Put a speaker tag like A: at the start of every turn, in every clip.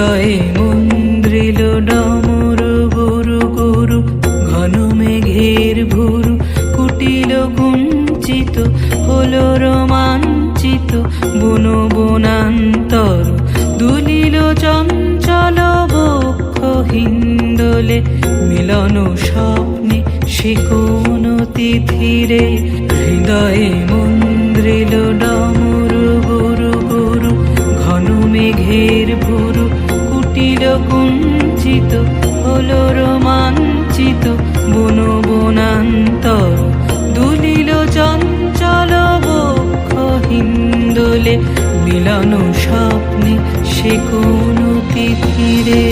A: হৃদয়ে মন্দ্রিল ডমর গুরু গুরু, ঘন মেঘের ভুরু, কুটিল কুঞ্চিত হল রোমাঞ্চিত বন বনান্তর, দুলিল চঞ্চল বক্ষ হিন্দলে মিলন স্বপ্নে সে কোন তিথিরে, হৃদয়ে মন্দ্রিল ডমর গুরু গুরু, ঘন মেঘের ভুরু কুঞ্চিত হলো রোমাঞ্চিত বন বনান্তর। দুলিল চঞ্চল হিন্দোলে মিলন স্বপ্নে সে কোন তিথিরে।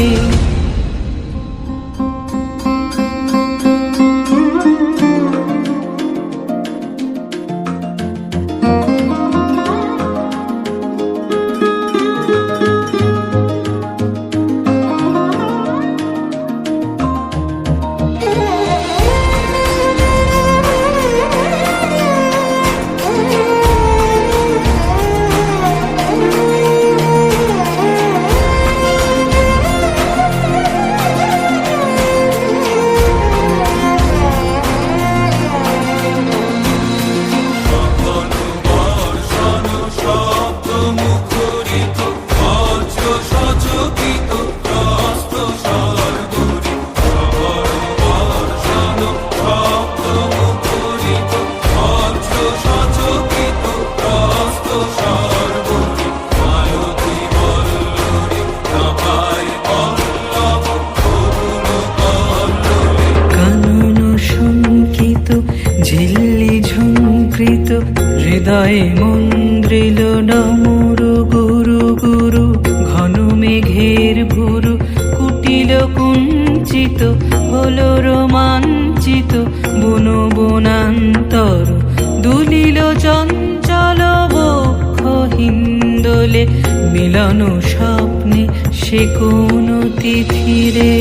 A: ঝঙ্কৃত হৃদয়ে মন্দ্রিল ডমরু গুরু গুরু, ঘন মেঘের ভুরু, কুটিল কুঞ্চিত, হলো রোমাঞ্চিত, বন বনান্তর, দুলিল চঞ্চল হিন্দোলে, মিলন স্বপ্নে সে কোন তিথিরে।